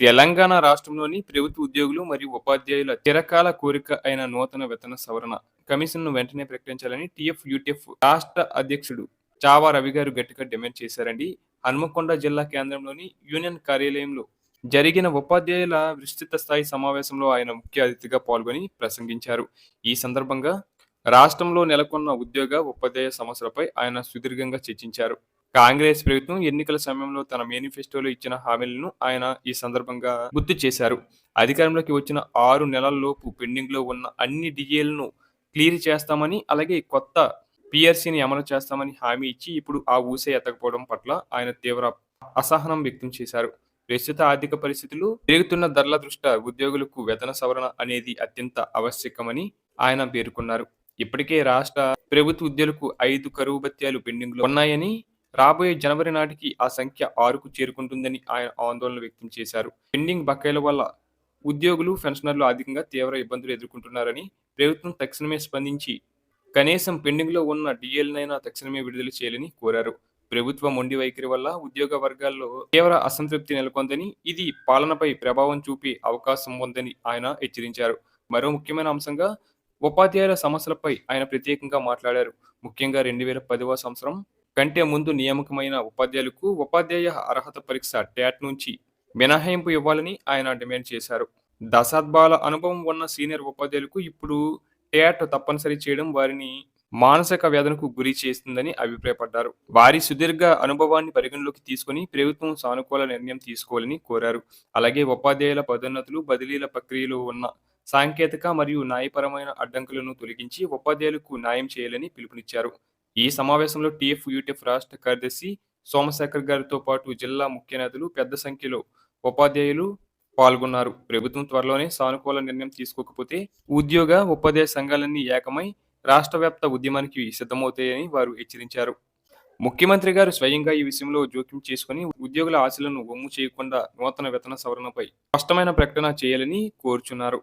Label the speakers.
Speaker 1: తెలంగాణ రాష్ట్రంలోని ప్రభుత్వ ఉద్యోగులు మరియు ఉపాధ్యాయుల చిరకాల కోరిక అయిన నూతన వేతన సవరణ కమిషన్ను వెంటనే ప్రకటించాలని టీఎఫ్ యూటీఎఫ్ రాష్ట్ర అధ్యక్షుడు చావా రవి గారు గట్టిగా డిమాండ్ చేశారండి. హన్మకొండ జిల్లా కేంద్రంలోని యూనియన్ కార్యాలయంలో జరిగిన ఉపాధ్యాయుల విస్తృత స్థాయి సమావేశంలో ఆయన ముఖ్య అతిథిగా పాల్గొని ప్రసంగించారు. ఈ సందర్భంగా రాష్ట్రంలో నెలకొన్న ఉద్యోగ ఉపాధ్యాయ సమస్యలపై ఆయన సుదీర్ఘంగా చర్చించారు. కాంగ్రెస్ ప్రభుత్వం ఎన్నికల సమయంలో తన మేనిఫెస్టోలో ఇచ్చిన హామీలను ఆయన ఈ సందర్భంగా గుర్తు చేశారు. అధికారంలోకి వచ్చిన ఆరు నెలల్లోపు పెండింగ్లో ఉన్న అన్ని డిఏలను క్లియర్ చేస్తామని అలాగే కొత్త పిఆర్సీని అమలు చేస్తామని హామీ ఇచ్చి ఇప్పుడు ఆ ఊసే ఎత్తకపోవడం పట్ల ఆయన తీవ్ర అసహనం వ్యక్తం చేశారు. ప్రస్తుత ఆర్థిక పరిస్థితులు పెరుగుతున్న ధరల దృష్ట్యా ఉద్యోగులకు వేతన సవరణ అనేది అత్యంత ఆవశ్యకమని ఆయన పేర్కొన్నారు. ఇప్పటికే రాష్ట్ర ప్రభుత్వ ఉద్యోగులకు ఐదు కరువు భత్యాలు పెండింగ్లో ఉన్నాయని రాబోయే జనవరి నాటికి ఆ సంఖ్య ఆరుకు చేరుకుంటుందని ఆయన ఆందోళన వ్యక్తం చేశారు. పెండింగ్ బకాయిల వల్ల ఉద్యోగులు పెన్షనర్లు అధికంగా తీవ్ర ఇబ్బందులు ఎదుర్కొంటున్నారని ప్రభుత్వం తక్షణమే స్పందించి కనీసం పెండింగ్లో ఉన్న డిఎల్నైనా తక్షణమే విడుదల చేయాలని కోరారు. ప్రభుత్వ మొండి వైఖరి వల్ల ఉద్యోగ వర్గాల్లో తీవ్ర అసంతృప్తి నెలకొందని ఇది పాలనపై ప్రభావం చూపే అవకాశం ఉందని ఆయన హెచ్చరించారు. మరో ముఖ్యమైన అంశంగా ఉపాధ్యాయుల సమస్యలపై ఆయన ప్రత్యేకంగా మాట్లాడారు. ముఖ్యంగా రెండు వేల పదవ సంవత్సరం కంటే ముందు నియామకమైన ఉపాధ్యాయులకు ఉపాధ్యాయ అర్హత పరీక్ష ట్యాట్ నుంచి మినహాయింపు ఇవ్వాలని ఆయన డిమాండ్ చేశారు. దశాబ్దాల అనుభవం ఉన్న సీనియర్ ఉపాధ్యాయులకు ఇప్పుడు ట్యాట్ తప్పనిసరి చేయడం వారిని మానసిక వేదనకు గురి చేస్తుందని అభిప్రాయపడ్డారు. వారి సుదీర్ఘ అనుభవాన్ని పరిగణలోకి తీసుకుని ప్రభుత్వం సానుకూల నిర్ణయం తీసుకోవాలని కోరారు. అలాగే ఉపాధ్యాయుల పదోన్నతులు బదిలీల ప్రక్రియలో ఉన్న సాంకేతిక మరియు న్యాయపరమైన అడ్డంకులను తొలగించి ఉపాధ్యాయులకు న్యాయం చేయాలని పిలుపునిచ్చారు. ఈ సమావేశంలో టీఎఫ్ యూటీఎఫ్ రాష్ట్ర కార్యదర్శి సోమశేఖర్ గారితో పాటు జిల్లా ముఖ్య నేతలు పెద్ద సంఖ్యలో ఉపాధ్యాయులు పాల్గొన్నారు. ప్రభుత్వం త్వరలోనే సానుకూల నిర్ణయం తీసుకోకపోతే ఉద్యోగ ఉపాధ్యాయ సంఘాలన్నీ ఏకమై రాష్ట్ర వ్యాప్త ఉద్యమానికి సిద్ధమవుతాయని వారు హెచ్చరించారు. ముఖ్యమంత్రి గారు స్వయంగా ఈ విషయంలో జోక్యం చేసుకుని ఉద్యోగుల ఆశలను వమ్ము చేయకుండా నూతన వేతన సవరణపై స్పష్టమైన ప్రకటన చేయాలని కోరుచున్నారు.